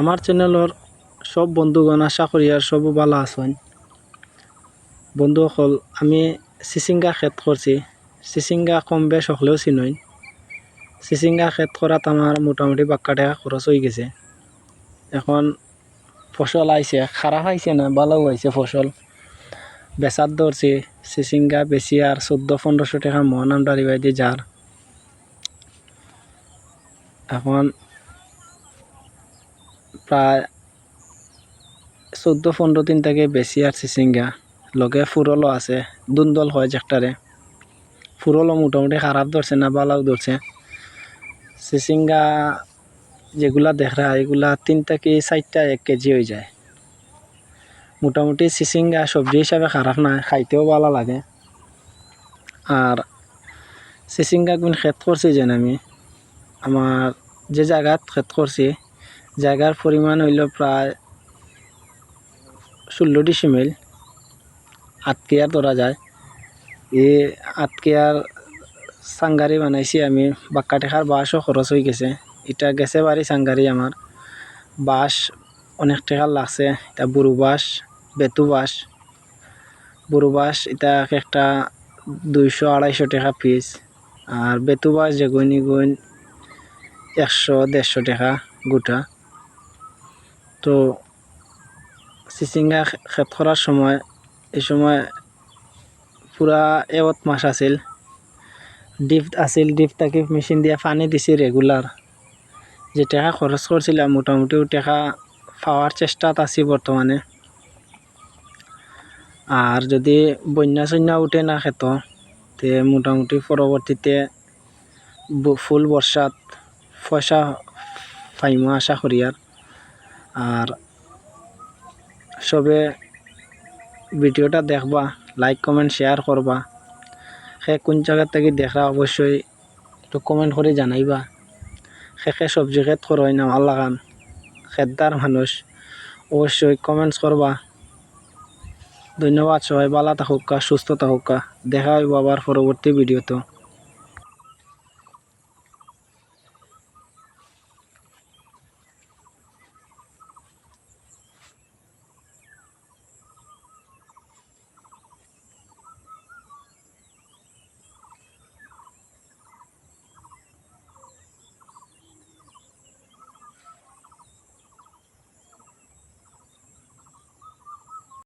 আমার চ্যানেলের সব বন্ধুগণ, আশা করি আর সব ভালো আছেন। বন্ধুসকল, আমি চিচিঙ্গা খেত করছি চিচিঙ্গা কম বেশ হলেও চিনই। চিচিঙ্গা খেত করাত আমার মোটামুটি বাক্কা টাকা খরচ হয়ে গেছে। এখন ফসল আইছে খারাপ আইছে না ভালো হয়েছে ফসল বেচার ধরছি চিচিঙ্গা বেশি আর চোদ্দ পনেরোশো টাকা আমরা রিবাই যার এখন প্রায় চোদ্দ, পনেরো দিন থেকে বেশি আর চিচিঙ্গা লগে ফুরলও আছে, দুন্দল হয় যেটারে ফুরলও মোটামুটি খারাপ ধরছে না বালাও ধরছে চিচিঙ্গা যেগুলা দেখরা এগুলা তিন থেকে চারটা এক কেজি হয়ে যায়। মোটামুটি চিচিঙ্গা সবজি হিসাবে খারাপ না খাইতেও ভালো লাগে। আর চিচিঙ্গা কোন খেত করছি যেন আমি? আমার যে জায়গাত খেত করছি জায়গার পরিমাণ হইল প্রায় ষোলো ডিসিমিল আটকেয়ার ধরা যায়। এই আটকেয়ার সাঙ্গারি বানাইছি আমি। বাক্কা টেকার বাঁশও খরচ হয়ে গেছে। এটা গেছে বাড়ি সাঙ্গারি আমার। বাঁশ অনেক টাকা লাগছে। এটা বুড়ো বাঁশ, বেতু বাঁশ। বুড়ো বাঁশ, এটা এক একটা দুইশো, আড়াইশো টাকা পিস আর বেতু বাঁশ যে গুণ গুণ একশো, দেড়শো টাকা গোটা। তো চিচিঙ্গা খেত করার সময়, এই সময় পুরা এওত মাস আছিল। ডিপ আছিল, ডিপ তাকে মেশিন দিয়ে পানি দিছি রেগুলার যে টাকা খরচ করছিলাম মোটামুটি ও টাকা পাওয়ার চেষ্টাত আছি বর্তমানে আর যদি বন্যা সন্যা উঠে না খেত, তে মোটামুটি পরবর্তীতে ফুল বর্ষাত পয়সা পাইমো আশা করি আর আর সবে ভিডিওটা দেখবা লাইক কমেন্ট শেয়ার করবা। সে কোন জায়গা থেকে দেখা অবশ্যই একটু কমেন্ট করে জানাইবা। সেকে সবজি খেত করই না ভালো লাগান খেতদার মানুষ। অবশ্যই কমেন্টস করবা ধন্যবাদ, সবাই ভালো থাকুক, সুস্থ থাকুক। দেখা হইব আবার পরবর্তী ভিডিওতে।